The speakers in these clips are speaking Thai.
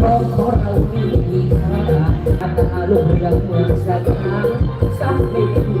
motoral ini kata kata yang sampai ini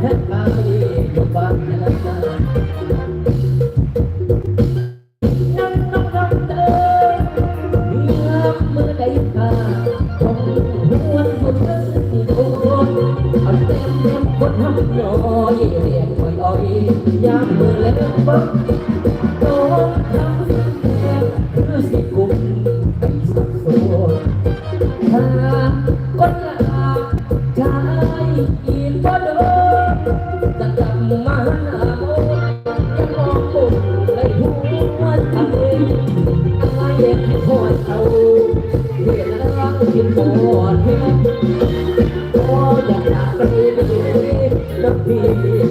เฮ้ย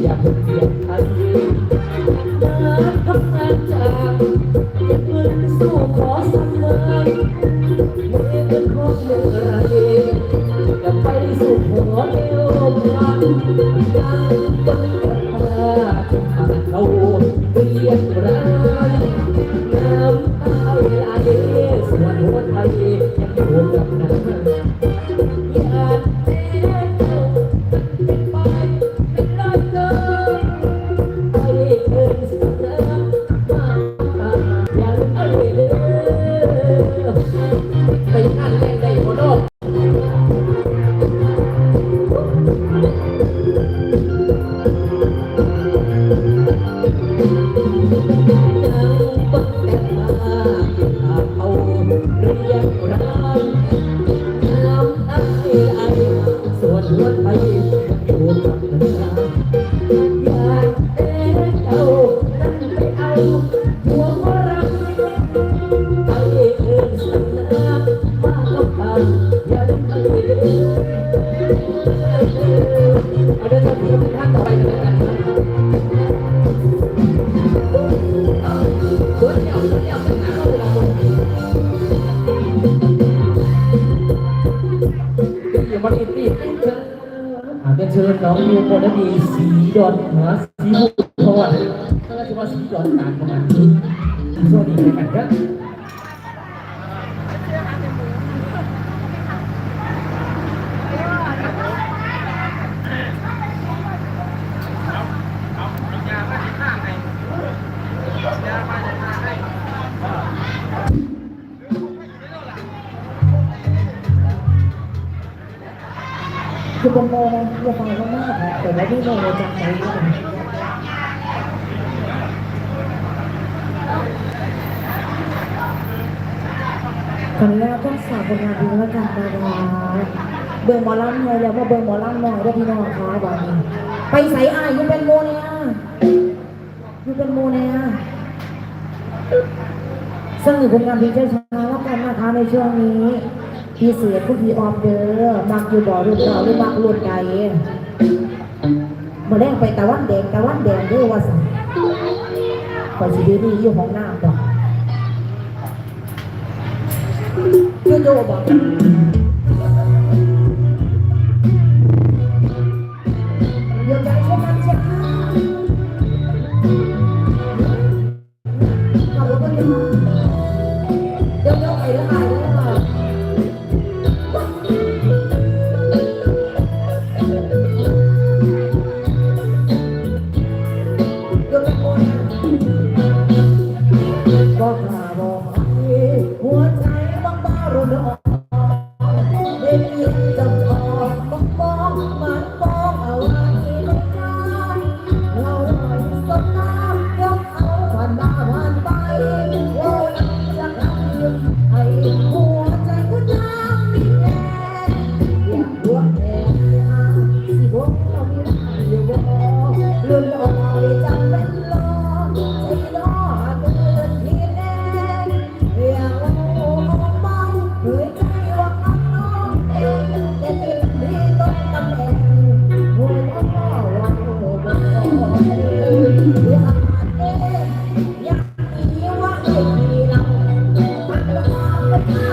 อยากพิ่งเกลียดพันน้ำทำงานจากเงินสู้ขอสักเมื่อมีเงินพบเมื่อไรจะไปสู่หัวเอวพันยังต้นกระพาเราเปลี่ยนร้ายน้ำตาเวลาเอสวนหัวไทยยังอยู่กับน้ำ เชิญน้องนิวโคดดีสีดอนหัวสีบุกทอดแล้วก็ชื่อว่าสีดอนตามประมาณนี้สวัสดีกันครับ คือเป็นโมนะระบายมากๆนะแต่ว่าที่โมจะใช้ด้วยขออนุญาตต้องสาวผงานดีแล้วกันนะคะเบอร์หมอลำหน่อยแล้วว่าเบอร์หมอลำหน่อยได้พี่น้องคะบอกนี้ไปใส่อายยูเป็นโมเนี่ยยูเป็นโมเนี่ยสร้างผลงานดีเจ้าๆแล้วกันนะคะในช่วงนี้ พี่เศษพวกพี่ออมเด้อมักอยู่บ่อรุ่นเราหรือมักรุ่นใดมาแรงไปตะวันแดงตะวันแดงเด้อว่าสั่งข่อยสิเดนี่อยู่ห้องน้ำก่อนเพื่อนโยบอก Thank you.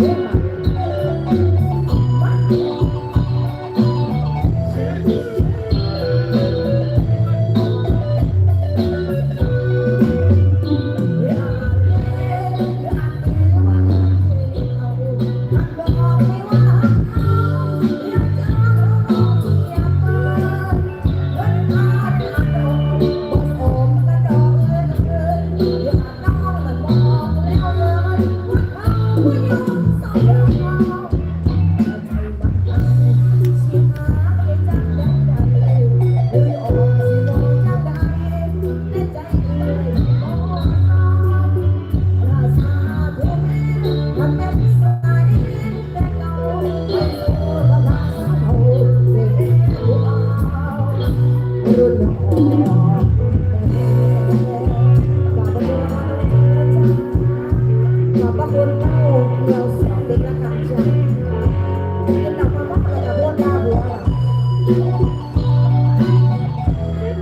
Yeah.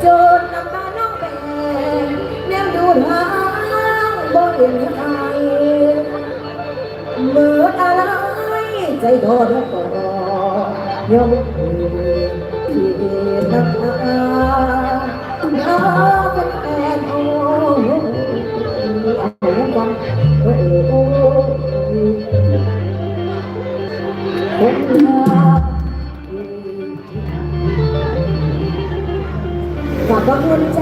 เจนน้ำตาน้องแปงแนวดูทางบ่เห็นใครเมื่ออะไรใจโดนก็รอยอมที่น้ำตาน้าเป็นแฟนโอ้ยเอาแล้วกันโอ้โอ้ Вот.